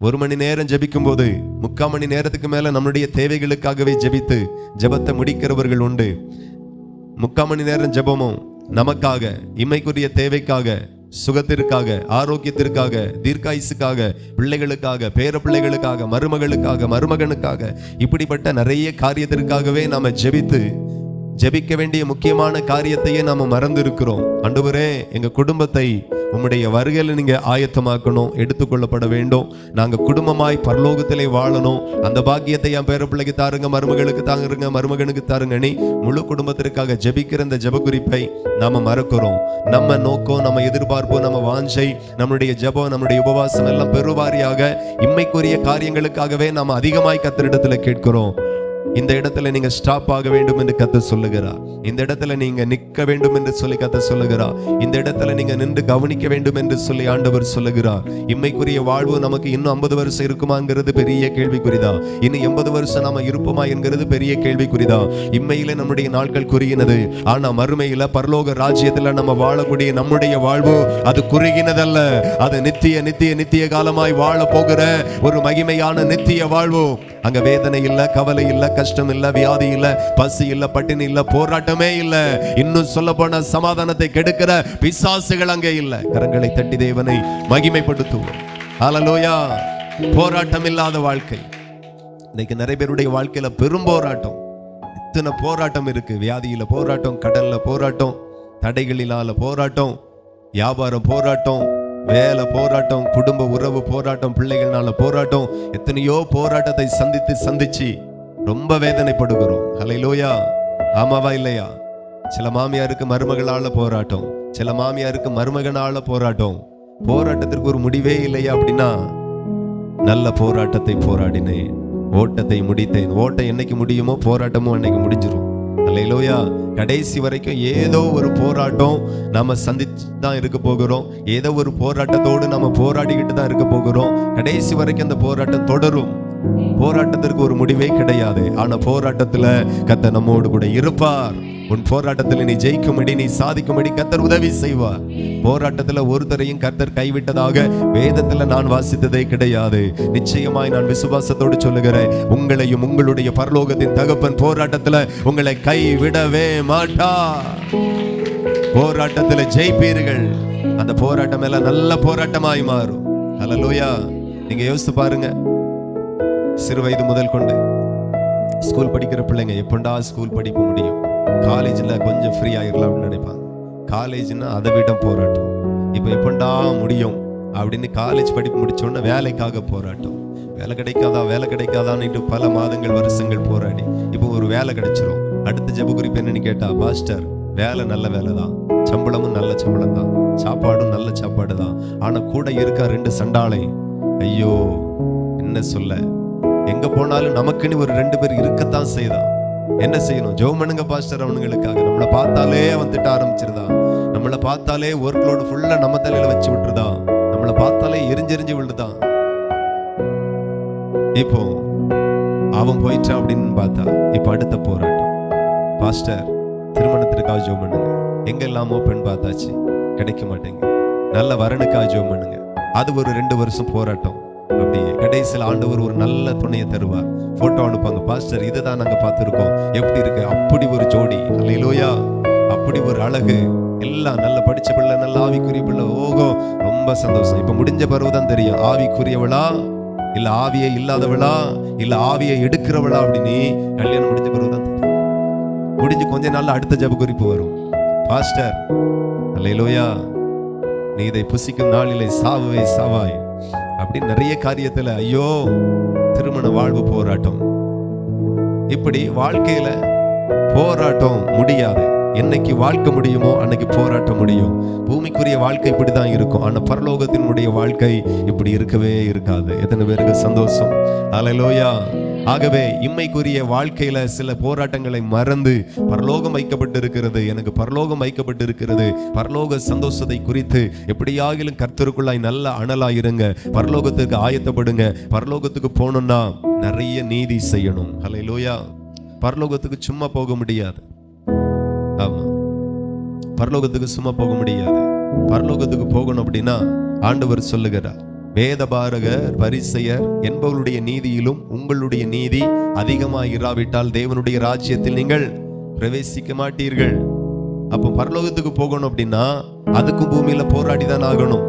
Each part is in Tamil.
ஒரு மணி நேரம் ஜபிக்கும் போது முக்கால் மணி நேரத்துக்கு மேல நம்முடைய தேவைகளுக்காகவே ஜெபித்து ஜெபத்தை முடிக்கிறவர்கள் உண்டு. முக்கால் மணி நேரம் ஜெபமும் நமக்காக இம்மைக்குரிய தேவைக்காக சுகத்திற்காக ஆரோக்கியத்திற்காக தீர்க்காயுசுக்காக பிள்ளைகளுக்காக பேர பிள்ளைகளுக்காக மருமகளுக்காக மருமகனுக்காக இப்படிப்பட்ட நிறைய காரியத்திற்காகவே நாம ஜெபித்து ஜெபிக்க வேண்டிய முக்கியமான காரியத்தையே நாம மறந்து இருக்கிறோம் ஆண்டவரே எங்க குடும்பத்தை உம்முடைய வருகையில் நீங்கள் ஆயத்தமாக்கணும் எடுத்துக்கொள்ளப்பட வேண்டும். நாங்கள் குடும்பமாய் பரலோகத்திலே வாழணும். அந்த பாக்கியத்தை என் பேர பிள்ளைக்கு தாருங்க மருமகளுக்கு தாருங்க மருமகனுக்கு தாருங்க. நீ முழு குடும்பத்திற்காக ஜெபிக்கிற இந்த ஜெப குறிப்பை நாம் மறக்கிறோம். நம்ம நோக்கம் நம்ம எதிர்பார்ப்போம் நம்ம வாஞ்சை நம்முடைய ஜெபம் நம்முடைய உபவாசம் எல்லாம் பெருவாரியாக இம்மைக்குரிய காரியங்களுக்காகவே நாம் அதிகமாய் கத்திரிடத்தில் கேட்கிறோம். இந்த இடத்துல நீங்க ஸ்டாப் ஆக வேண்டும் என்று கத்த சொல்லுகிறார். இந்த இடத்துல நீங்க நிற்க வேண்டும் என்று சொல்லி கத்த சொல்லுகிறார். இந்த இடத்துல நீங்க நின்று கவனிக்க வேண்டும் என்று சொல்லி ஆண்டவர் சொல்லுகிறார். இம்மைக்குரிய வாழ்வு நமக்கு இன்னும் ஐம்பது வருஷம் இருக்குமாங்கிறது பெரிய கேள்விக்குறிதா? இன்னும் எண்பது வருஷம் நாம இருப்போமா என்கிறது பெரிய கேள்விக்குறிதா? இம்மையில நம்முடைய நாட்கள் குறுகினது. ஆனா மறுமையில பரலோக ராஜ்யத்துல நம்ம வாழக்கூடிய நம்முடைய வாழ்வு அது குறுகினதல்ல. அது நித்திய நித்திய நித்திய காலமாய் வாழ போகிற ஒரு மகிமையான நித்திய வாழ்வு. அங்க வேதனை இல்ல கவலை இல்ல கஷ்டம் இல்ல வியாதி இல்ல பசி இல்ல பட்டினி இல்ல போராட்டமே இல்ல. இன்னும் சொல்ல போன சமாதானத்தை கெடுக்கிற பிசாசுகள் அங்கே இல்ல. கரங்களை தட்டி தேவனை மகிமைப்படுத்துவோம் அலலோயா போராட்டம் இல்லாத வாழ்க்கை. இன்னைக்கு நிறைய பேருடைய வாழ்க்கையில பெரும் போராட்டம். இத்தனை போராட்டம் இருக்கு. வியாதியில போராட்டம் கடல்ல போராட்டம் தடைகளினால போராட்டம் வியாபாரம் போராட்டம் வேலை போராட்டம் குடும்ப உறவு போராட்டம் பிள்ளைகள்னால போராட்டம் எத்தனையோ போராட்டத்தை சந்தித்து சந்திச்சு ரொம்ப வேதனைப்படுகிறோம். ஹalleluya. ஆமாவா இல்லையா? சில மாமியாருக்கு மருமகளால போராட்டம். சில மாமியாருக்கு மருமகனால போராட்டம். போராட்டத்திற்கு ஒரு முடிவே இல்லையா அப்படின்னா நல்ல போராட்டத்தை போராடினேன். ஓட்டத்தை முடித்தேன். ஓட்டம் என்னைக்கு முடியுமோ போராட்டமும் அன்னைக்கு முடிஞ்சிடும் அல்லையிலோயா கடைசி வரைக்கும் ஏதோ ஒரு போராட்டம் நம்ம சந்திச்சு தான் இருக்க போகிறோம். ஏதோ ஒரு போராட்டத்தோடு நம்ம போராடிக்கிட்டு தான் இருக்க போகிறோம். கடைசி வரைக்கும் அந்த போராட்டம் தொடரும். போராட்டத்திற்கு ஒரு முடிவே கிடையாது. ஆனா போராட்டத்துல கத்த நம்மோடு கூட இருப்பார். உன் போராட்டத்தில் நீ ஜெயிக்கும்படி நீ சாதிக்கும்படி கத்தர் உதவி செய்வார். போராட்டத்துல ஒருத்தரையும் கர்த்தர் கைவிட்டதாக வேதத்துல நான் வாசித்ததே கிடையாது. நிச்சயமாய் நான் விசுவாசத்தோடு சொல்லுகிறேன். உங்களையும் உங்களுடைய பரலோகத்தின் தகப்பன் போராட்டத்துல உங்களை கைவிடவே மாட்டா போராட்டத்துல ஜெயிப்பீர்கள். அந்த போராட்டம் எல்லாம் நல்ல போராட்டமாய் மாறும். ஹalleluya நீங்க யோசித்து பாருங்க. சிறு வயது முதல் கொண்டு ஸ்கூல் படிக்கிற பிள்ளைங்க எப்பண்டா ஸ்கூல் படிக்க முடியும்? காலேஜில் கொஞ்சம் ஃப்ரீ ஆகிடலாம்னு நினைப்பாங்க. காலேஜ்னா அதை விட போராட்டம். இப்போ எப்பண்டா முடியும்? அப்படின்னு காலேஜ் படிப்பு முடிச்ச உடனே வேலைக்காக போராட்டம். வேலை கிடைக்காதா? வேலை கிடைக்காதான்னுட்டு பல மாதங்கள் வருஷங்கள் போராடி. இப்போ ஒரு வேலை கிடைச்சிரும். அடுத்த ஜெப குறிப்பு என்னன்னு கேட்டா பாஸ்டர் வேலை நல்ல வேலை தான். சம்பளமும் நல்ல சம்பளம் தான். சாப்பாடும் நல்ல சாப்பாடு தான். ஆனா கூட இருக்க ரெண்டு சண்டாளை? ஐயோ என்ன சொல்ல? எங்க போனாலும் நமக்குன்னு ஒரு ரெண்டு பேர் இருக்கத்தான் செய்தான் என்ன செய்யணும்? ஜெபம் பண்ணுங்க பாஸ்டர் அவனுங்களுக்காக. நம்மளை பார்த்தாலே வந்துட்டு திட்ட ஆரம்பிச்சிருதான் நம்மளை பார்த்தாலே ஒர்க் லோடு ஃபுல்லா நம்ம தலையில வச்சு விட்டுருதான் நம்மளை பார்த்தாலே எரிஞ்செரிஞ்சு விழுதான் இப்போ அவன் போயிட்டான் அப்படின்னு பார்த்தா இப்போ அடுத்த போராட்டம். பாஸ்டர் திருமணத்திற்காக ஜோம் பண்ணுங்க. எங்கெல்லாமோ பெண் பார்த்தாச்சு? கிடைக்க மாட்டேங்க நல்ல வரனுக்காக ஜோம் பண்ணுங்க. அது ஒரு ரெண்டு வருஷம் போராட்டம். அப்படியே கடைசியில் ஆண்டவர் ஒரு நல்ல துணையை தருவார். போட்டோ அனுப்பாங்க பாஸ்டர் இதை தான் நாங்கள் பார்த்துருக்கோம். எப்படி இருக்கு? அப்படி ஒரு ஜோடி. அல்லையிலோயா அப்படி ஒரு அழகு. எல்லாம் நல்ல படிச்ச பிள்ளை நல்ல ஆவிக்குரிய பிள்ளை. ஓகோ ரொம்ப சந்தோஷம். இப்போ முடிஞ்ச பிறகு தான் தெரியும். ஆவிக்குரியவளா? இல்லை ஆவியே இல்லாதவளா? இல்லை ஆவியை எடுக்கிறவளா அப்படின்னு கல்யாணம் முடிஞ்ச பிறகு தான் தெரியும். முடிஞ்சு கொஞ்ச நாள்ல அடுத்த ஜப குறிப்பு வரும். பாஸ்டர் அல்லையிலோயா நீ இதை புசிக்கும் நாளிலே சாவுவே சாவாய். அப்படி நிறைய காரியத்தில் ஐயோ திருமண வாழ்வு போராட்டம். இப்படி வாழ்க்கையில் போராட்டம் முடியாது. என்னைக்கு வாழ்க்கை முடியுமோ அன்னைக்கு போராட்டம் முடியும். பூமிக்குரிய வாழ்க்கை இப்படி தான் இருக்கும். ஆனால் பரலோகத்தினுடைய வாழ்க்கை இப்படி இருக்கவே இருக்காது. எத்தனை பேருக்கு சந்தோஷம்? அலையிலோயா ஆகவே இம்மைக்குரிய வாழ்க்கையில சில போராட்டங்களை மறந்து பரலோகம் வைக்கப்பட்டு இருக்கிறது எனக்கு பரலோகம் வைக்கப்பட்டு இருக்கிறது பரலோக சந்தோஷத்தை குறித்து எப்படியாகிலும் கர்த்தருக்குள்ளாய் நல்ல அனலாயிருங்க பரலோகத்துக்கு ஆயத்தப்படுங்க. பரலோகத்துக்கு போகணும்னா நிறைய நீதி செய்யணும். ஹalleluya. பரலோகத்துக்கு சும்மா போக முடியாது. ஆமா. பரலோகத்துக்கு சும்மா போக முடியாது. பரலோகத்துக்கு போகணும் அப்படின்னா ஆண்டவர் சொல்லுகிறார். வேதபாரகர் பரிசெயர் என்பவர்களுடைய நீதியிலும் உங்களுடைய நீதி அதிகமாக இராவிட்டால் தேவனுடைய ராஜ்யத்தில் நீங்கள் பிரவேசிக்க மாட்டீர்கள். அப்போ பரலோகத்துக்கு போகணும் அப்படின்னா அதுக்கும் பூமியில போராடி தான் ஆகணும்.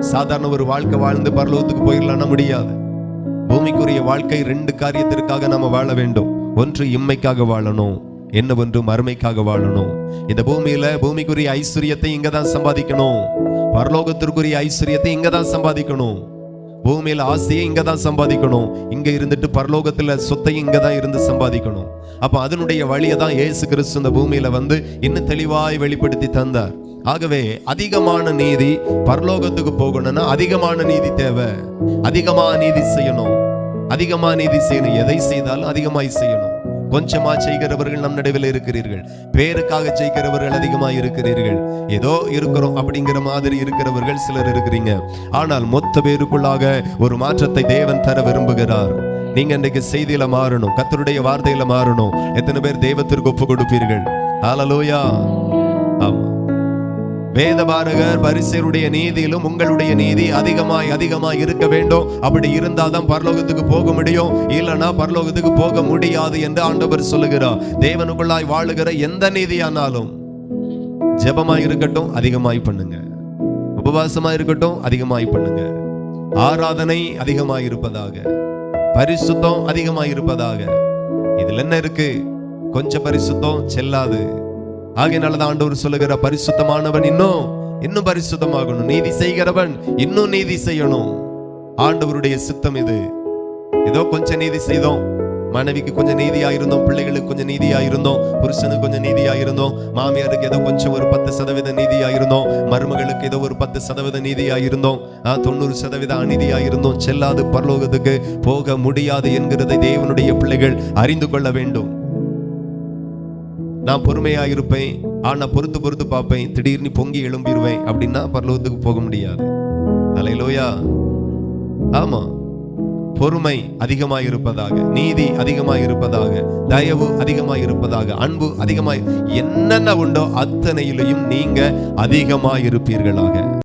சாதாரண ஒரு வாழ்க்கை வாழ்ந்து பரலோகத்துக்கு போயிடலாம்னா முடியாது. பூமிக்குரிய வாழ்க்கை ரெண்டு காரியத்திற்காக நம்ம வாழ வேண்டும். ஒன்று இம்மைக்காக வாழணும் என்னவென்று மறுமைக்காக வாழணும். இந்த பூமியில பூமிக்குரிய ஐஸ்வர்யத்தை இங்க தான் சம்பாதிக்கணும். பரலோகத்திற்குரிய ஐஸ்வர்யத்தை இங்க தான் சம்பாதிக்கணும். பூமியில ஆசையை இங்க தான் சம்பாதிக்கணும். இங்க இருந்துட்டு பரலோகத்துல சொத்தை இங்க தான் இருந்து சம்பாதிக்கணும். அப்ப அதனுடைய வழியை தான் ஏசு கிறிஸ்து இந்த பூமியில வந்து இன்னும் தெளிவாய் வெளிப்படுத்தி தந்தார். ஆகவே அதிகமான நீதி பரலோகத்துக்கு போகணும்னா அதிகமான நீதி தேவை. அதிகமா நீதி செய்யணும். அதிகமா நீதி செய்யணும். எதை செய்தாலும் அதிகமாய் செய்யணும். கொஞ்சமா செய்கிறவர்கள் நம் நடுவில் இருக்கிறீர்கள். பேருக்காக செய்கிறவர்கள் அதிகமா இருக்கிறீர்கள். ஏதோ இருக்கிறோம் அப்படிங்கிற மாதிரி இருக்கிறவர்கள் சிலர் இருக்கிறீங்க. ஆனால் மொத்த பேருக்குள்ளாக ஒரு மாற்றத்தை தேவன் தர விரும்புகிறார். நீங்க இன்றைக்கு செய்தியில மாறணும். கத்தருடைய வார்த்தையில மாறணும். எத்தனை பேர் தெய்வத்திற்கு ஒப்பு கொடுப்பீர்கள்? ஹalleluya வேதபாரகர் பரிசருடைய நீதியிலும் உங்களுடைய நீதி அதிகமாய் அதிகமாய் இருக்க வேண்டும். அப்படி இருந்தாதான் பரலோகத்துக்கு போக முடியும். இல்லைனா பரலோகத்துக்கு போக முடியாது என்று ஆண்டவர் சொல்லுகிறார். தேவனுக்குள்ளாய் வாழுகிற எந்த நீதியானாலும் ஜெபமாய் இருக்கட்டும் அதிகமாய் பண்ணுங்க. உபவாசமா இருக்கட்டும் அதிகமாய் பண்ணுங்க. ஆராதனை அதிகமாய் இருப்பதாக பரிசுத்தம் அதிகமாய் இருப்பதாக. இதுல என்ன இருக்கு? கொஞ்சம் பரிசுத்தம் செல்லாது. ஆகையினாலதான் ஆண்டவர் சொல்லுகிற பரிசுத்தமானவன் இன்னும் இன்னும் பரிசுத்தமாகணும். நீதி செய்கிறவன் இன்னும் நீதி செய்யணும். ஆண்டவருடைய சித்தம் இது. ஏதோ கொஞ்சம் நீதி செய்தோம். மனைவிக்கு கொஞ்சம் நீதியா இருந்தோம். பிள்ளைகளுக்கு கொஞ்சம் நீதியா இருந்தோம். புருஷனுக்கு கொஞ்சம் நீதியா இருந்தோம். மாமியாருக்கு ஏதோ கொஞ்சம் ஒரு பத்து சதவீத நீதியா இருந்தோம். மருமகளுக்கு ஏதோ ஒரு பத்து சதவீத நீதியா இருந்தோம். ஆ, தொண்ணூறு சதவீத அநீதியா இருந்தோம். செல்லாது பரலோகத்துக்கு போக முடியாது என்கிறதை தேவனுடைய பிள்ளைகள் அறிந்து கொள்ள வேண்டும். நான் பொறுமையா இருப்பேன். ஆனால் பொறுத்து பொறுத்து பார்ப்பேன். திடீர்னு பொங்கி எழும்பிடுவேன் அப்படின்னா பரலோகத்துக்கு போக முடியாது. அலையிலோயா. ஆமா. பொறுமை அதிகமாக இருப்பதாக நீதி அதிகமாக இருப்பதாக தயவு அதிகமாக இருப்பதாக அன்பு அதிகமாக என்னென்ன உண்டோ அத்தனையிலையும் நீங்க அதிகமாக இருப்பீர்களாக.